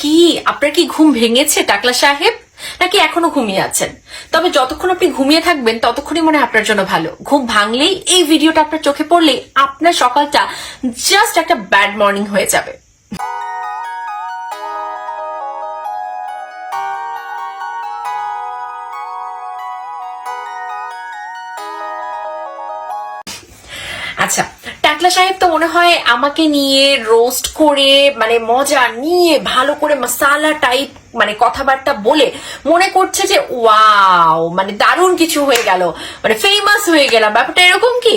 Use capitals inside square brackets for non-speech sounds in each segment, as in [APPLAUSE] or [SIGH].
কি? আপনার কি ঘুম ভেঙেছে, টাকলা সাহেব? নাকি এখনও ঘুমিয়ে আছেন? তবে যতক্ষণ আপনি ঘুমিয়ে থাকবেন, ততক্ষণই মনে আপনার জন্য ভালো। ঘুম ভাঙলেই এই ভিডিওটা আপনার চোখে পড়লে আপনার সকালটা জাস্ট একটা ব্যাড মর্নিং হয়ে যাবে। আচ্ছা টাকলা সাহেব তো মনে হয় আমাকে নিয়ে রোস্ট করে মানে মজা নিয়ে ভালো করে মশালা টাইপ মানে কথাবার্তা বলে মনে করছে যে ওয়াও মানে দারুণ কিছু হয়ে গেল। মানে ফেমাস হয়ে গেলাম। ব্যাপারটা এরকম কি?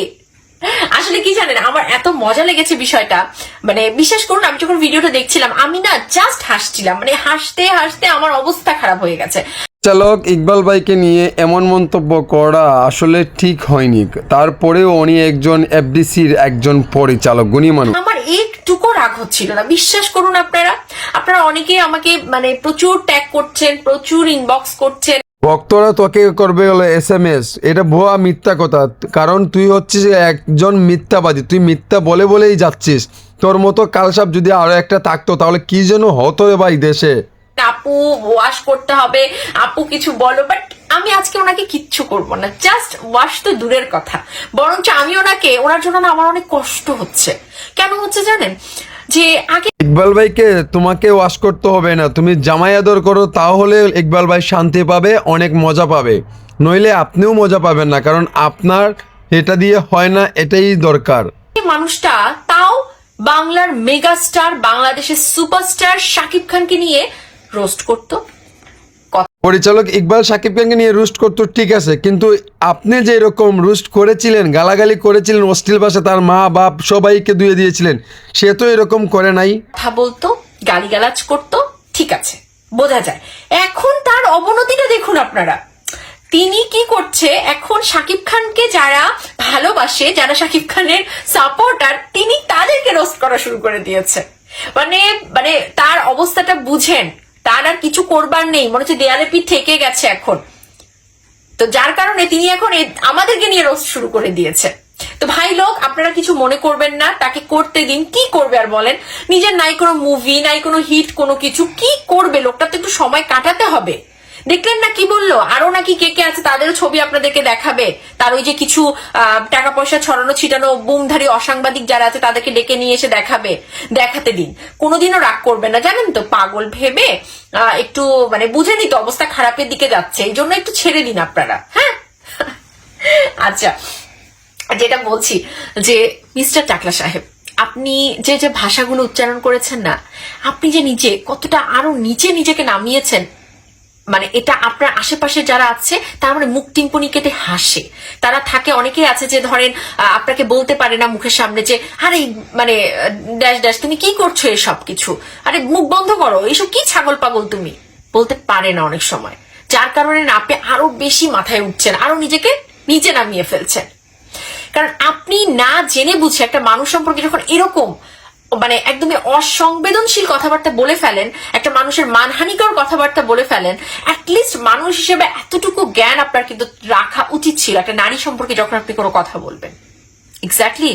আসলে কি জানেন, আমার এত মজা লেগেছে বিষয়টা। মানে বিশ্বাস করুন, আমি যখন ভিডিওটা দেখছিলাম, আমি না জাস্ট হাসছিলাম। মানে হাসতে হাসতে আমার অবস্থা খারাপ হয়ে গেছে। চালক ইকবাল ভাইকে নিয়ে এমন মন্তব্য করা আসলে ঠিক হয়নি। তারপরেও উনি একজন এফডিসির একজন পরিচালক গুণী মানুষ। আমার একটুকু রাগ হচ্ছিল না বিশ্বাস করুন আপনারা আপনারা অনেকেই আমাকে মানে প্রচুর ট্যাগ করছেন প্রচুর ইনবক্স করছেন। ভক্তরা তোকে করবে হলো এস এম এস এটা ভুয়া মিথ্যা কথা কারণ তুই হচ্ছিস একজন মিথ্যাবাদী তুই মিথ্যা বলে বলেই যাচ্ছিস। তোর মতো কালসাপ যদি আরও একটা থাকতো তাহলে কি যেন হতো রে ভাই দেশে? আপু ওয়াশ করতে হবে। আপু কিছু বলো বাট আমি আজকে ওনাকে কিচ্ছু করব না। জাস্ট ওয়াশ তো দূরের কথা। বরঞ্চ আমি ওনাকে ওনার জন্য না আমার অনেক কষ্ট হচ্ছে। কেন হচ্ছে জানেন? যে আগে ইকবাল ভাইকে তোমাকে ওয়াশ করতে হবে না। তুমি জামাই আদর করো তাহলে ইকবাল ভাই শান্তি পাবে অনেক মজা পাবে। নইলে আপনিও মজা পাবেন না কারণ আপনার এটা দিয়ে হয় না এটাই দরকার। মানুষটা তাও বাংলার মেগাস্টার বাংলাদেশের সুপারস্টার শাকিব খানকে নিয়ে রোস্ট করতো। পরিচালক ইকবাল সাকিব খানকে নিয়ে রুস্ট করতো ঠিক আছে কিন্তু আপনি যে এরকম রুস্ট করেছিলেন গালাগালি করেছিলেন অশ্লীল ভাষা তার মা বাপ সবাইকে দুয়ে দিয়েছিলেন সে তো এরকম করে নাই। কথা বলতো গালিগালাজ করতো ঠিক আছে বোঝা যায়। এখন তার অবনতিটা দেখুন আপনারা। তিনি কি করছে এখন শাকিব খানকে যারা ভালোবাসে যারা শাকিব খানের সাপোর্টার তিনি তাদেরকে রোস্ট করা শুরু করে দিয়েছে। মানে মানে তার অবস্থাটা বুঝেন। তার আর কিছু করবার নেই। মনে হচ্ছে দেয়ালে পিঠ থেকে গেছে এখন। তো যার কারণে তিনি এখন আমাদেরকে নিয়ে রোজ শুরু করে দিয়েছে। তো ভাই লোক, আপনারা কিছু মনে করবেন না। তাকে করতে দিন। কি করবে আর বলেন? নিজের নাই কোনো মুভি নাই কোনো হিট কোনো কিছু। কি করবে? লোকটা তো একটু সময় কাটাতে হবে। দেখলেন না কি বলল? আরও নাকি কে কে আছে তাদেরও ছবি আপনাদেরকে দেখাবে। তার ওই যে কিছু টাকা পয়সা ছড়ানো, ছিটানো, বুমধারী, অসাংবাদিক যারা আছে তাদেরকে ডেকে নিয়ে এসে দেখাবে, দেখাতে দিন। কোনোদিনও রাগ করবে না। জানেন তো, পাগল ভেবে একটু মানে বুঝে নিত অবস্থা খারাপের দিকে যাচ্ছে। এই জন্য একটু ছেড়ে দিন আপনারা হ্যাঁ? [LAUGHS] আচ্ছা যেটা বলছি, যে মিস্টার টাকলা সাহেব, আপনি যে যে ভাষাগুলো উচ্চারণ করেছেন না, আপনি যে নিজে কতটা আরও নিচে নিজেকে নামিয়েছেন মানে এটা আপনার আশেপাশে যারা আছে, তারা মানে মুখ টিম্পনি কেটে হাসে। তারা থাকে, অনেকেই আছে যে ধরেন আপনাকে বলতে পারে না মুখের সামনে যে, আরে মানে ড্যাশ ড্যাশ, তুমি কি করছ এসব কিছু? আরে, মুখ বন্ধ করো, এসব কি ছাগল পাগল তুমি? বলতে পারে না অনেক সময়। যার কারণে না, আপনি আরও বেশি মাথায় উঠছেন, আরও নিজেকে নিচে নামিয়ে ফেলছেন। কারণ আপনি না জেনে বুঝে একটা মানুষ সম্পর্কে যখন এরকম মানে একদমই অসংবেদনশীল কথাবার্তা বলে ফেলেন, একটা মানুষের মানহানিকর কথাবার্তা বলে ফেলেন অ্যাটলিস্ট মানুষ হিসেবে এতটুকু জ্ঞান আপনার কিন্তু রাখা উচিত ছিল, একটা নারী সম্পর্কে যখন আপনি কোনো কথা বলবেন। এক্স্যাক্টলি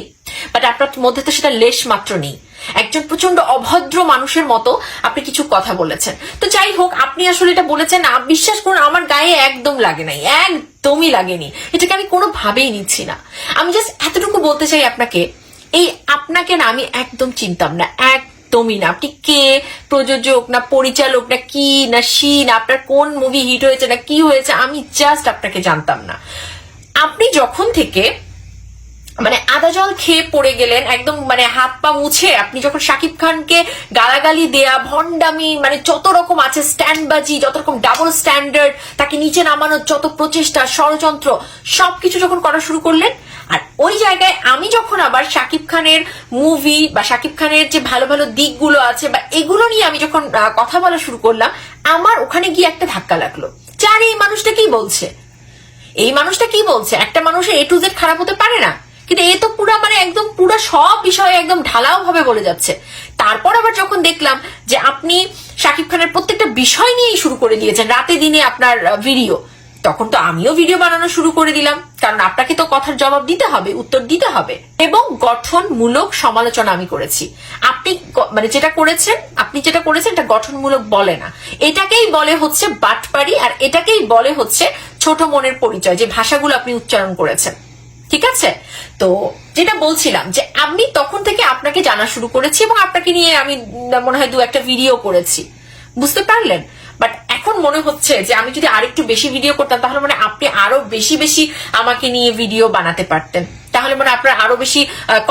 বাট আপনার মধ্যে তো সেটা লেশ মাত্র নেই। একজন প্রচণ্ড অভদ্র মানুষের মতো আপনি কিছু কথা বলেছেন। তো যাই হোক, আপনি আসলে এটা বলেছেন বিশ্বাস করুন, আমার গায়ে একদম লাগে নাই, একদমই লাগেনি। এটাকে আমি কোনোভাবেই নিচ্ছি না। আমি জাস্ট এতটুকু বলতে চাই আপনাকে এই আপনাকে না আমি একদম চিনতাম না, একদমই না। আপনি কে? প্রযোজক না পরিচালক না কি না সি না আপনার কোন মুভি হিট হয়েছে না কি হয়েছে, আমি জাস্ট আপনাকে জানতাম না। আপনি যখন থেকে মানে আদা জল খেয়ে পড়ে গেলেন, একদম মানে হাত পা মুছে, আপনি যখন শাকিব খানকে গালাগালি দেয়া ভন্ডামি মানে যত রকম আছে, স্ট্যান্ডবাজি, যত রকম ডাবল স্ট্যান্ডার্ড তাকে নিচে নামানোর যত প্রচেষ্টা, ষড়যন্ত্র, সবকিছু যখন করা শুরু করলেন আর ওই জায়গায় আমি যখন আবার শাকিব খানের মুভি বা শাকিব খানের যে ভালো ভালো দিকগুলো আছে বা এগুলো নিয়ে আমি যখন কথা বলা শুরু করলাম, আমার ওখানে গিয়ে একটা ধাক্কা লাগল। যার এই মানুষটা কি বলছে? এই মানুষটা কি বলছে? একটা মানুষের এ টু জেড খারাপ হতে পারে না। কিন্তু এ তো পুরা মানে একদম পুরো সব বিষয়ে একদম ঢালাও ভাবে বলে যাচ্ছে। তারপর আবার যখন দেখলাম যে আপনি শাকিব খানের প্রত্যেকটা বিষয় নিয়েই শুরু করে দিয়েছেন, রাতে দিনে আপনার ভিডিও তখন তো আমিও ভিডিও বানানো শুরু করে দিলাম। কারণ আপনাকে তো কথার জবাব দিতে হবে, উত্তর দিতে হবে। এবং গঠনমূলক সমালোচনা আমি করেছি। আপনি মানে যেটা করেছেন, আপনি যেটা করেছেন এটা গঠনমূলক বলে না। এটাকেই বলে হচ্ছে বাটপাড়ি আর এটাকেই বলে হচ্ছে ছোট মনের পরিচয়, যে ভাষাগুলো আপনি উচ্চারণ করেছেন। ঠিক আছে? তো যেটা বলছিলাম যে আমি তখন থেকে আপনাকে জানা শুরু করেছি এবং আপনাকে নিয়ে আমি মনে হয় দু একটা ভিডিও করেছি। বুঝতে পারলেন? বাট এখন মনে হচ্ছে যে আমি যদি আরেকটু বেশি ভিডিও করতাম, তাহলে মানে আপনি আরও বেশি বেশি আমাকে নিয়ে ভিডিও বানাতে পারতেন। তাহলে মানে আপনার আরও বেশি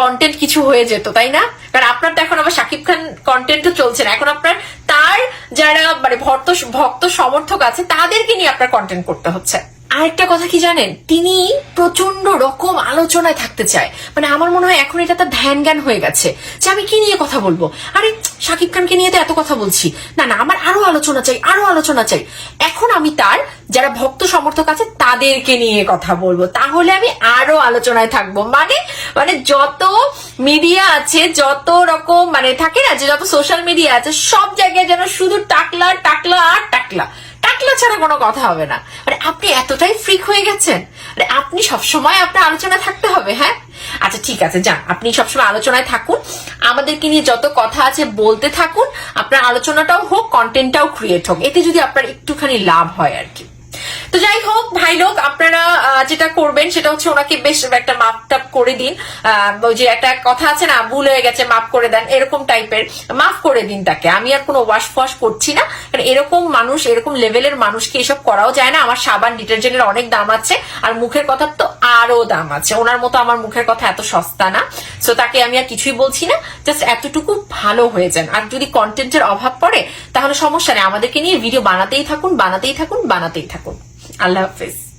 কন্টেন্ট কিছু হয়ে যেত, তাই না? কারণ আপনার তো এখন আবার শাকিব খান কন্টেন্টও চলছে না। এখন আপনার তার যারা মানে ভক্ত ভক্ত সমর্থক আছে, তাদেরকে নিয়ে আপনার কন্টেন্ট করতে হচ্ছে। আরেকটা কথা কি জানেন? তিনি প্রচণ্ড রকম আলোচনায় থাকতে চায়। মানে আমার মনে হয় এখন এটা তার ধ্যান জ্ঞান হয়ে গেছে যে আমি কি নিয়ে কথা বলব? আরে, শাকিব খানকে নিয়ে তো এত কথা বলছি। না না, আমার আরও আলোচনা চাই, আরও আলোচনা চাই। এখন আমি তার যারা ভক্ত সমর্থক আছে, তাদেরকে নিয়ে কথা বলব। তাহলে আমি আরও আলোচনায় থাকব। মানে মানে যত মিডিয়া আছে, যত রকম মানে থাকে না যে যত সোশ্যাল মিডিয়া আছে, সব জায়গায় যেন শুধু টাকলা টাকলা আর টাকলা। টাকলা ছাড়া কোনো কথা হবে না। মানে আপনি এতটাই ফ্রিক হয়ে গেছেন। মানে আপনি সবসময় আপনার আলোচনা থাকতে হবে হ্যাঁ? আচ্ছা ঠিক আছে, যান। আপনি সবসময় আলোচনায় থাকুন। আমাদেরকে নিয়ে যত কথা আছে বলতে থাকুন। আপনার আলোচনাটাও হোক কন্টেন্টটাও ক্রিয়েট হোক। এতে যদি আপনার একটুখানি লাভ হয় আর কি। তো যাই হোক, ভাই লোক, আপনারা যেটা করবেন সেটা হচ্ছে ওনাকে বেশ একটা মাপ টাপ করে দিন। ওই যে একটা কথা আছে না, ভুল হয়ে গেছে মাফ করে দেন, এরকম টাইপের, মাফ করে দিন তাকে। আমি আর কোনো ওয়াশ ফোয়াশ করছি না, কারণ এরকম মানুষ, এরকম লেভেলের মানুষকে এসব করাও যায় না। আমার সাবান ডিটারজেন্টের অনেক দাম আছে, আর মুখের কথা তো আরও দাম আছে। ওনার মতো আমার মুখের কথা এত সস্তা না। সো তাকে আমি আর কিছুই বলছি না জাস্ট এতটুকু ভালো হয়ে যান। আর যদি কন্টেন্টের অভাব পড়ে, তাহলে সমস্যা নেই। আমাদেরকে নিয়ে ভিডিও বানাতেই থাকুন বানাতেই থাকুন বানাতেই থাকুন। আল্লাহ হাফিজ।